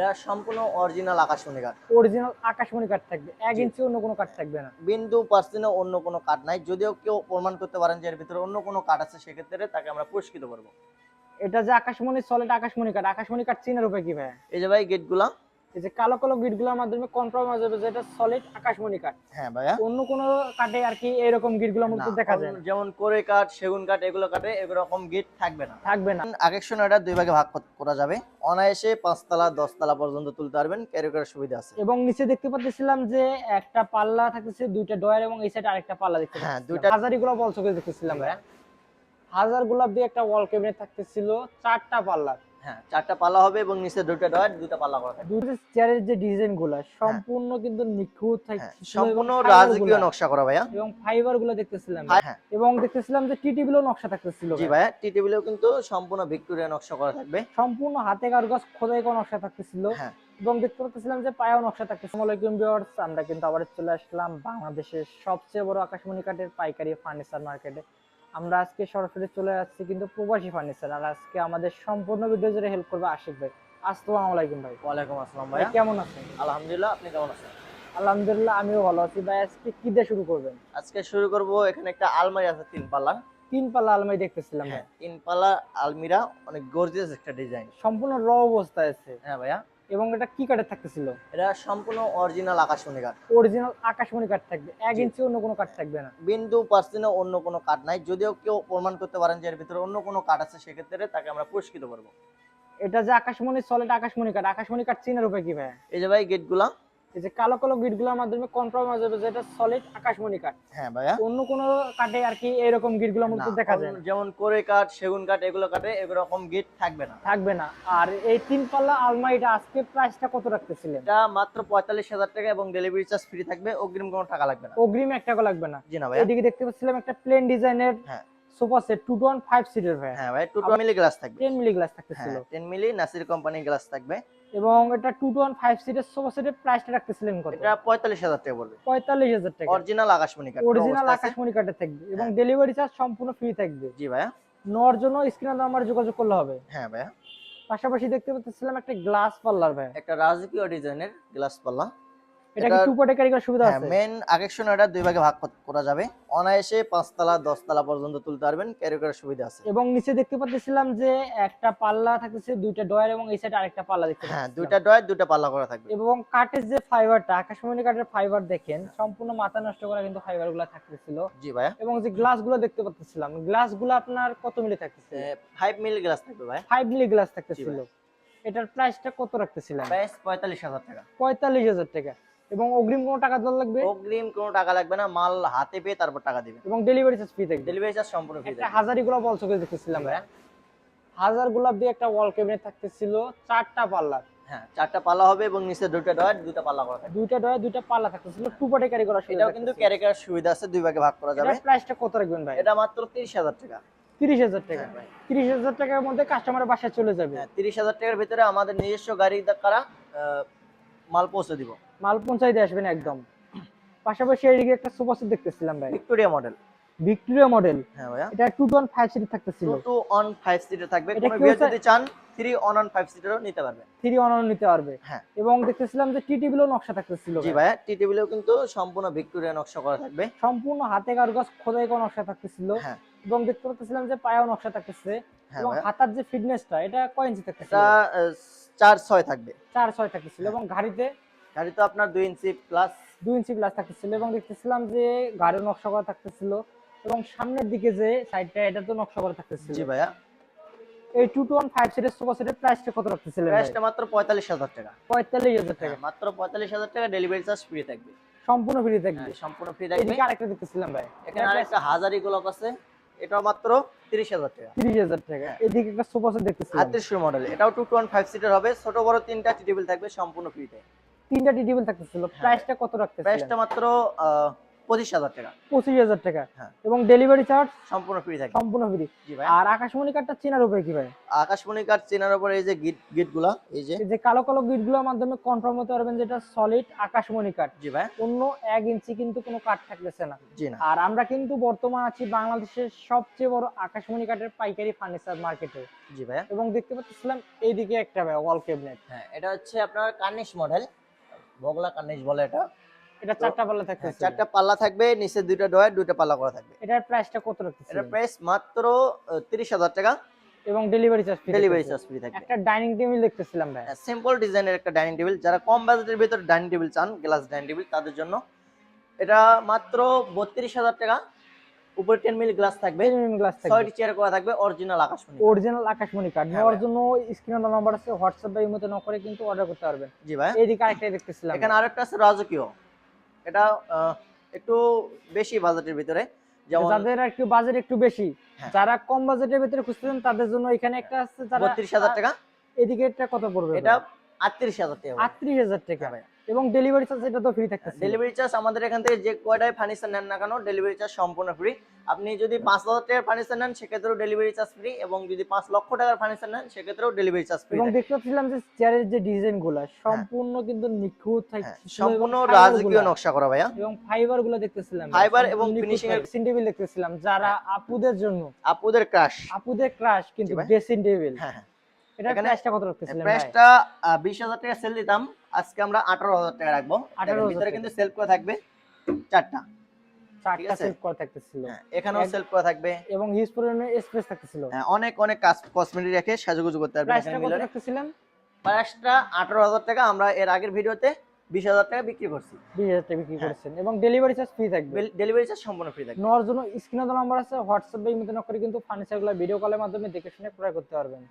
এটা সম্পূর্ণ অরিজিনাল আকাশমণি কাঠ। অরিজিনাল আকাশমণি কাঠ থাকবে। এক। ইঞ্চি অন্য কোনো কাঠ থাকবে না। বিন্দু পার্সেন্ট অন্য কোনো কাঠ নাই। যদিও কেউ প্রমাণ করতে পারেন যে এর ভিতরে অন্য কোনো কাঠ আছে সেক্ষেত্রে তাকে আমরা পুরস্কৃত করব। এটা যে আকাশমণি সলিড আকাশমণি কাঠ। আকাশমণি কাঠ চিনার উপায় কি ভাই? এই যে ভাই গেটগুলা এই যে কালো কালো গিটগুলোর মাধ্যমে কনফার্ম হয়ে যাবে যে এটা সলিড আকাশমণি কাঠ। হ্যাঁ ভাইয়া। অন্য কোনো কাঠে আর কি এরকম গিটগুলোর মধ্যে দেখা যায়। যেমন কোরে কাঠ সেগুন কাঠ এগুলো কাঠে এরকম গেট থাকবে না। থাকবে না। আগের সময় এটা দুই ভাগে ভাগ করা যাবে। অনায়াসে পাঁচতলা দশতলা পর্যন্ত তুলতে পারবেন ক্যারি করার সুবিধা আছে। এবং নিচে দেখতে পাচ্ছিলাম যে একটা পাল্লা থাকতেছে দুইটা ডয়ার এবং এই সাইডে আরেকটা পাল্লা দেখতে হ্যাঁ। দুইটা- হাজারি গোলাপ বলছো দেখতেছিলাম ভাই হাজার গোলাপ দিয়ে একটা ওয়াল ক্যাবিনেট থাকতেছিল চারটা পাল্লা হ্যাঁ চারটা পাল্লা হবে এবং নিচে ডয়ার পাল্লা করা থাকবে। দুটো চেয়ারের যে ডিজাইনগুলা সম্পূর্ণ কিন্তু নিখুঁত হ্যাঁ, থাকতেছিল সম্পূর্ণ রাজকীয় নকশা করা ভাইয়া। এবং ফাইবারগুলো দেখতেছিলাম। হ্যাঁ এবং দেখতেছিলাম যে টি টেবিলও নকশা থাকতেছিল জি ভাইয়া। টি টেবিলেও কিন্তু সম্পূর্ণ ভিক্টোরিয়া নকশা করা থাকবে। সম্পূর্ণ হাতে কারুকাজ খোদাই করা নকশা থাকতেছিল। হ্যাঁ। এবং দেখতে পাচ্ছিলাম যে পায়েও নকশা থাকতেছে। আসসালামাইকুম ভিউয়ার্স আমরা কিন্তু আবার চলে আসলাম বাংলাদেশের সবচেয়ে বড় আকাশমণি কাঠের পাইকারি ফার্নিচার মার্কেটে আমরা আজকে সরাসরি চলে যাচ্ছি কিন্তু প্রবাসী ফার্নিচার আর আজকে আমাদের সম্পূর্ণ ভিডিও জুড়ে হেল্প করবে আশিক ভাই। আসসালামু আলাইকুম ভাই। ওয়ালাইকুম আসসালাম ভাই কেমন আছেন? আলহামদুলিল্লাহ আপনি কেমন আছেন? আলহামদুলিল্লাহ আমিও ভালো আছি। ভাই আজকে কি দিয়ে শুরু করবেন? আজকে শুরু করব এখানে একটা আলমারি আছে তিন পাল্লা। তিন পাল্লা আলমারি দেখতেছিলাম। ভাই। হ্যাঁ তিন পাল্লা আলমিরা অনেক গর্জিয়াস একটা ডিজাইন সম্পূর্ণ র অবস্থায় আছে। হ্যাঁ ভাইয়া। এবং এটা কি কাঠের থাকতেছিল? এটা সম্পূর্ণ অরিজিনাল আকাশমণি কাঠ অরিজিনাল আকাশমণি কাঠ থাকবে। এক। ইঞ্চি অন্য কোনো কাঠ থাকবে না। বিন্দু পার্সেন্ট অন্য কোনো কাঠ নাই। যদিও কেউ প্রমাণ করতে পারেন যে এর ভিতরে অন্য কোনো কাঠ আছে সেক্ষেত্রে তাকে আমরা পুরস্কৃত করব। এটা যে আকাশমণি সলিড আকাশমণি কাঠ আকাশমণি কাঠ চিনার উপায় কি ভাই? এই যে ভাই গেটগুলা এই যে কালো কালো গিটগুলোর মাধ্যমে কনফার্ম হয়ে যাবে যে এটা সলিড আকাশমণি কাঠ। হ্যাঁ ভাইয়া। অন্য কোনো কাঠে আর কি এরকম গিটগুলোর মধ্যে দেখা যায় না। যেমন কোরে কাঠ সেগুন কাঠ এগুলো কাঠে এরকম গেট থাকবে না। থাকবে না। আর এই তিন পাল্লা আলমারিটা আজকে প্রাইসটা কত রাখতেছিলেন? এটা মাত্র পঁয়তাল্লিশ হাজার টাকা এবং ডেলিভারি চার্জ ফ্রি থাকবে অগ্রিম কোনো টাকা লাগবে না। অগ্রিম এক টাকা লাগবে না। জি না ভাইয়া। এদিকে দেখতে পাচ্ছিলাম একটা প্লেন ডিজাইনের হ্যাঁ। Sofa set two one five সিটের ভাই হ্যাঁ ভাই টু মিলি গ্লাস থাকবে। টেন মিলি গ্লাস থাকতেছিল। হ্যাঁ টেন মিলি নাসির কোম্পানির গ্লাস থাকবে। এবং এটা টু ওয়ান ফাইভ সিটের সোফা সেটের প্রাইসটা রাখতেছিলেন কত? এটা পঁয়তাল্লিশ হাজার টাকা পড়বে। পঁয়তাল্লিশ হাজার টাকা। অরিজিনাল আকাশমণি কাঠ অরিজিনাল। আকাশমণি থাকবে। এবং হ্যাঁ। ডেলিভারি চার্জ সম্পূর্ণ ফ্রি থাকবে। জি ভাইয়া। নেওয়ার জন্য স্ক্রিনে নাম্বার যোগাযোগ করলে হবে। হ্যাঁ ভাইয়া। পাশাপাশি দেখতে পাচ্ছিলাম একটা গ্লাস পাল্লার ভাই একটা রাজকীয় ডিজাইনের গ্লাস পাল্লা এটা কি টু পার্টে ক্যারি করার সুবিধা হ্যাঁ আছে? মেন আগের এটা দুই ভাগে ভাগ করা যাবে। অনায়াসে পাঁচতলা দশতলা পর্যন্ত তুলতে পারবেন ক্যারি করার সুবিধা আছে। এবং নিচে দেখতে পাচ্ছিলাম যে একটা পাল্লা থাকতেছে দুইটা ডয়ার এবং এই সাইডে আরেকটা পাল্লা দেখতে হ্যাঁ দুইটা ডয় দুইটা পাল্লা করা থাকবে। এবং কাঠের যে ফাইবারটা আকাশমণি কাঠের ফাইবার দেখেন সম্পূর্ণ মাথা নষ্ট করা কিন্তু ফাইবারগুলা থাকতেছিল। জি ভাইয়া। এবং যে গ্লাসগুলো দেখতে পাচ্ছিলাম গ্লাসগুলো আপনার কত মিলি থাকতেছে? ফাইভ মিলি গ্লাস থাকবে ভাই ফাইভ মিলি গ্লাস থাকতেছিল। এটার প্রাইসটা কত রাখতেছিলাম প্রাইস পঁয়তাল্লিশ হাজার টাকা। পঁয়তাল্লিশ হাজার টাকা। এবং অগ্রিম কোনো টাকা দেওয়া লাগবে? অগ্রিম কোনো টাকা লাগবে না মাল হাতে পেয়ে তারপর টাকা দিবেন এবং ডেলিভারি চার্জ ফ্রি থাকবে। ডেলিভারি চার্জ সম্পূর্ণ ফ্রি একটা হাজারি গোলাপ করে দেখতেছিলাম ভাই হাজার গোলাপ দিয়ে একটা ওয়াল ক্যাবিনেট থাকতেছিল চারটা পাল্লা। হ্যাঁ চারটা পাল্লা হবে এবং নিচে দুইটা ডয় দুইটা পাল্লা করা থাকবে। দুইটা ডয় দুইটা পাল্লা থাকতেছিল টু পার্টে ক্যারি করা সুবিধা এটাও কিন্তু ক্যারি করার সুবিধা আছে দুই ভাগে ভাগ করা যাবে। প্রাইসটা কত রাখবেন ভাই? এটা মাত্র তিরিশ হাজার টাকা। তিরিশ হাজার টাকা। হ্যাঁ ভাই। তিরিশ হাজার টাকার মধ্যে কাস্টমারের বাসায় চলে যাবে। হ্যাঁ তিরিশ হাজার টাকার ভিতরে আমাদের নিজস্ব গাড়ি দ্বারা মাল পৌঁছে দিব। মাল পৌঁছাই দিয়ে আসবেন একদম। পাশাপাশি এদিকে একটা সোফা সেট দেখতেছিলাম ভাই। Victoria model. Victoria model. হ্যাঁ ভাইয়া। এটা two one five seat থাকতেছিল। Two two on five seater থাকবে। কোনো বিয়ে যদি চান থ্রি অন অন ফাইভ সিটারও নিতে পারবে। থ্রি অন নিতে পারবে। হ্যাঁ। এবং দেখতেছিলাম যে টি টেবিলও নকশা থাকতেছিল জি ভাই। ভাইয়া টি টেবিলেও কিন্তু সম্পূর্ণ ভিক্টোরিয়া নকশা করা থাকবে। সম্পূর্ণ হাতে কারুকাজ খোদাই করা নকশা থাকতেছিল। হ্যাঁ। এবং দেখতে পাচ্ছিলাম যে পায়েও নকশা থাকতেছে। হ্যাঁ এবং হাতার যে ফিটনেসটা এটা কয় ইঞ্চি থাকতেছিল? এটা আহ, চার ছয় থাকবে। চার ছয় থাকতেছিল। হ্যাঁ। এবং গাড়িতে গাড়ি তো আপনার দুই ইঞ্চি প্লাস দুই ইঞ্চি প্লাস থাকতেছিল এবং দেখতেছিলাম যে গাড়ির নকশা করা থাকতেছিল এবং সামনের দিকে যে সাইডটা এটা তো নকশা করা থাকতেছিল। জি ভাইয়া। এই টু টু ওয়ান ফাইভ সিটের সোফা সেটের প্রাইসটা কত রাখতেছিলেন ভাই? প্রাইসটা মাত্র পঁয়তাল্লিশ হাজার টাকা। পঁয়তাল্লিশ হাজার টাকা। হ্যাঁ, মাত্র পঁয়তাল্লিশ হাজার টাকা ডেলিভারি চার্জ ফ্রি থাকবে। সম্পূর্ণ ফ্রি থাকবে। হ্যাঁ, সম্পূর্ণ ফ্রি থাকবে। এদিকে আরেকটা দেখতেছিলাম ভাই। এখানে আরেকটা হাজারি গোলাপ আছে। এটা মাত্র তিরিশ হাজার টাকা। তিরিশ হাজার টাকা। হ্যাঁ। এদিকে একটা সোফা সেট দেখতেছিলাম। আটত্রিশশো মডেল এটাও two two one five seater হবে। ছোট বড় তিনটা টেবিল থাকবে সম্পূর্ণ ফ্রিতে তিনটা টি টেবিল থাকতেছিল প্রাইসটা কত রাখতেছিলেন? প্রাইসটা মাত্র পঁচিশ হাজার টাকা। পঁচিশ হাজার টাকা। হ্যাঁ। এবং ডেলিভারি চার্জ সম্পূর্ণ ফ্রি থাকবে সম্পূর্ণ ফ্রি জি ভাই। আর আকাশমণি কার্ডটা চেনার উপরে কি ভাই? আকাশমণি কার্ড চেনার উপরে এই যে গিট গিটগুলা এই যে। এই যে কালো কালো গিটগুলোর মাধ্যমে কনফার্ম হতে পারবেন যেটা সলিড আকাশমণি কার্ড জি ভাই। অন্য এক ইঞ্চি কিন্তু কোনো কার্ড থাকতেছে না। জি না। আর আমরা কিন্তু বর্তমান আছি বাংলাদেশের সবচেয়ে বড় আকাশমণি কাঠের পাইকারি ফার্নিচার মার্কেটে জি ভাই। এবং দেখতে পাচ্ছিলাম এইদিকে একটা ভাই ওয়াল ক্যাবিনেট হ্যাঁ এটা হচ্ছে আপনার কার্নিশ মডেল বগলা কার্নিশ বলে এটা। এটা চারটা পাল্লা থাকবে চারটা পাল্লা থাকবে নিচে দুইটা ডয়ার দুইটা পাল্লা করা থাকবে। এটার প্রাইসটা কত রাখছেন এটা প্রাইস মাত্র তিরিশ হাজার টাকা। এবং delivery charge free delivery charge free থাকবে। একটা ডাইনিং টেবিল দেখতেছিলাম ভাই। সিম্পল ডিজাইনের একটা ডাইনিং টেবিল যারা কম বাজেটের ভিতর ডাইনিং টেবিল চান গ্লাস ডাইনিং টেবিল তাদের জন্য। এটা মাত্র বত্রিশ হাজার টাকা। উপরে টেন মিলি গ্লাস থাকবে। প্রিমিয়াম গ্লাস থাকবে। ছয়টি চেয়ার করা থাকবে অরিজিনাল আকাশমণি অরিজিনাল আকাশমণি কার্ড হ্যাঁ নেওয়ার জন্য স্ক্রিনে নাম্বার আছে হোয়াটসঅ্যাপ বা ইমোতে নক করে কিন্তু অর্ডার করতে পারবেন জি ভাই। এইদিকে আরেকটা দেখতেছিলাম। এখানে আরেকটা আছে রাজকীয়। এটা একটু বেশি বাজেটের ভিতরে। যাদের একটু বাজেট একটু বেশি হ্যাঁ। যারা কম বাজেটের ভিতরে খুঁজতেছেন তাদের জন্য এখানে একটা আছে যারা বত্রিশ হাজার টাকা। এদিকে এটা কত পড়বে এটা আটত্রিশ হাজার টাকা। আটত্রিশ হাজার টাকা। হ্যাঁ ভাই। এবং ডেলিভারি চার্জ এটা তো ফ্রি থাকতেছে। ডেলিভারি চার্জ আমাদের এখান থেকে যে কয়টাই ফার্নিচার নেন না কেন ডেলিভারি চার্জ সম্পূর্ণ ফ্রি আপনি যদি পাঁচ হাজার টাকার ফার্নিচার নেন সেক্ষেত্রেও ডেলিভারি চার্জ ফ্রি এবং যদি পাঁচ লক্ষ টাকার ফার্নিচার নেন সেক্ষেত্রেও ডেলিভারি চার্জ ফ্রি এবং দেখতে পাচ্ছিলাম যে চেয়ারের যে ডিজাইনগুলা সম্পূর্ণ কিন্তু নিখুঁত থাকছে হ্যাঁ, সম্পূর্ণ রাজকীয় নকশা করা ভাইয়া। এবং ফাইবারগুলো দেখতেছিলাম। ফাইবার এবং finishing এর- ড্রেসিং টেবিল দেখতেছিলাম। যারা আপুদের জন্য আপুদের ক্রাশ আপুদের ক্রাশ কিন্তু। ড্রেসিং টেবিল হ্যাঁ। প্রাইসটা কত রাখতেছিলেন প্রাইসটা বিশ হাজার টাকা সেল দিতাম। আজকে আমরা আঠারো হাজার টাকা রাখব। 18,000 ভিতরে কিন্তু সেলফ করা থাকবে চারটা। চারটা আছে? করা থাকতেছিল। এখানেও সেলফ করা থাকবে। এবং হিউজ পরিমাণে স্পেস থাকতেছিল। হ্যাঁ, অনেক অনেক কসমেটিক রেখে সাজুগুজু করতে পারবেন এখানে কত রাখতেছিলেন? প্রাইসটা আঠারো হাজার টাকা। আমরা এর আগের ভিডিওতে বিশ হাজার টাকা বিক্রি করছি। বিশ হাজার টাকা বিক্রি হ্যাঁ। করেছেন। এবং ডেলিভারি চার্জ ফ্রি থাকবে। ডেলিভারি চার্জ সম্পূর্ণ ফ্রি থাকবে। নেওয়ার জন্য স্ক্রিনে নাম্বার আছে। হোয়াটসঅ্যাপ বা ইমেতে নক করে কিন্তু ফার্নিচারগুলো ভিডিও কলের মাধ্যমে দেখে শুনে ক্রয় করতে পারবেন।